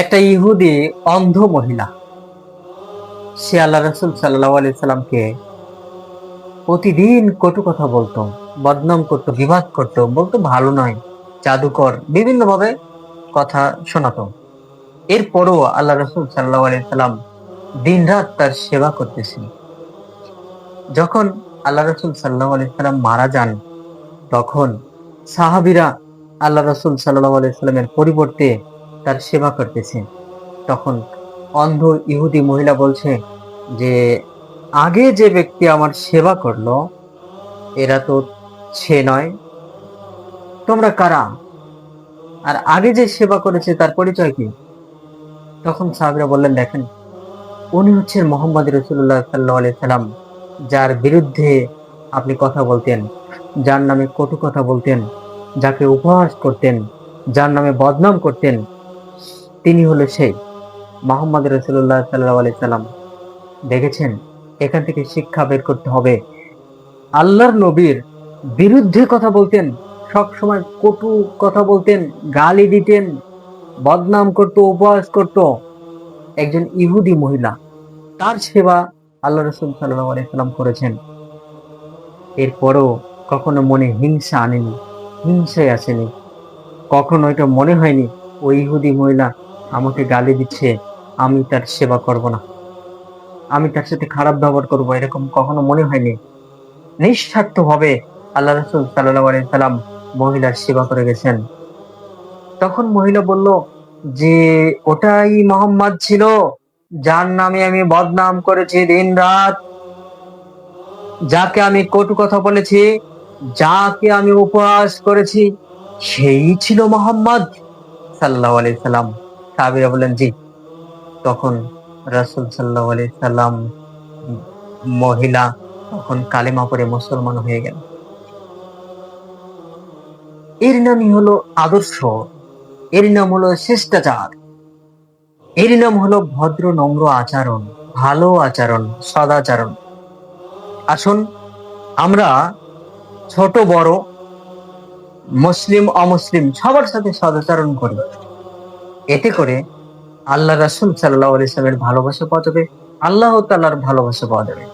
একটা ইহুদি অন্ধ মহিলা। সে আল্লাহ রসুল সাল্লাহ আলি সাল্লামকে প্রতিদিন কটু কথা বলতো, বদনাম করতো, বিবাদ করতো, বলতো ভালো নয়, জাদুকর বিভিন্ন ভাবে কথা শোনাতো। এরপরও আল্লাহ রসুল সাল্লাহ আলি সাল্লাম দিন রাত তার সেবা করতেছেন। যখন আল্লাহ রসুল সাল্লাহ আলি সাল্লাম মারা যান, তখন সাহাবিরা আল্লাহ রসুল সাল্লাহ আলি সাল্লামের পরিবর্তে তার সেবা করতেছে। তখন অন্ধ ইহুদি মহিলা বলছে যে, আগে যে ব্যক্তি আমার সেবা করল, এরা তো সে নয়। তোমরা কারা? আর আগে যে সেবা করেছে, তার পরিচয় কি? তখন সাহাবিরা বললেন, দেখেন, উনি হচ্ছেন মোহাম্মদ রসুল্লাহ সাল্লাহ সাল্লাম, যার বিরুদ্ধে আপনি কথা বলতেন, যার নামে কটু কথা বলতেন, যাকে উপহাস করতেন, যার নামে বদনাম করতেন তিনি হলো সেই মোহাম্মদ রসুল্লাহ সাল্লাহ আলি সাল্লাম। দেখেছেন, এখান থেকে শিক্ষা বের করতে হবে। আল্লাহর নবীর বিরুদ্ধে কথা বলতেন, সব সময় কটু কথা বলতেন, গালি দিতেন, বদনাম করত, উপহাস করত। একজন ইহুদি মহিলা, তার সেবা আল্লাহ রসুল সাল্লাহ আলাইসাল্লাম করেছেন। এরপরও কখনো মনে হিংসা আনেনি, হিংসায় আসেনি। কখনো এটা মনে হয়নি, ওই ইহুদি মহিলা আমাকে গালি দিচ্ছে, আমি তার সেবা করব না। আমি তার সাথে খারাপ ব্যবহার করব, এরকম কখনো মনে হয়নি। নিঃস্বার্থ ভাবে আল্লাহ রসুল সাল্লাহ সাল্লাম মহিলার সেবা করে গেছেন। তখন মহিলা বলল, যে ওটাই মোহাম্মদ ছিল, যার নামে আমি বদনাম করেছি দিন রাত যাকে আমি কটু কথা বলেছি, যাকে আমি উপহাস করেছি, সেই ছিল মোহাম্মদ সাল্লাহ আলি সাল্লাম। সাহাবিরা বলেন জি। তখন রাসুল সাল্লাহ আলি সাল্লাম মহিলা তখন কালেমা পরে মুসলমান হয়ে গেল। এর নামই হলো আদর্শ, এর নাম হলো শিষ্টাচার, এর নাম হলো ভদ্র, নম্র আচরণ, ভালো আচরণ সদাচরণ আসুন, আমরা ছোট, বড়, মুসলিম, অমুসলিম সবার সাথে সদাচরণ করি। এতে করে আল্লাহ রাসুল সাল্লাহ ইসলামের ভালোবাসা পাওয়া যাবে আল্লাহ তাল্লাহর ভালোবাসা পাওয়া যাবে।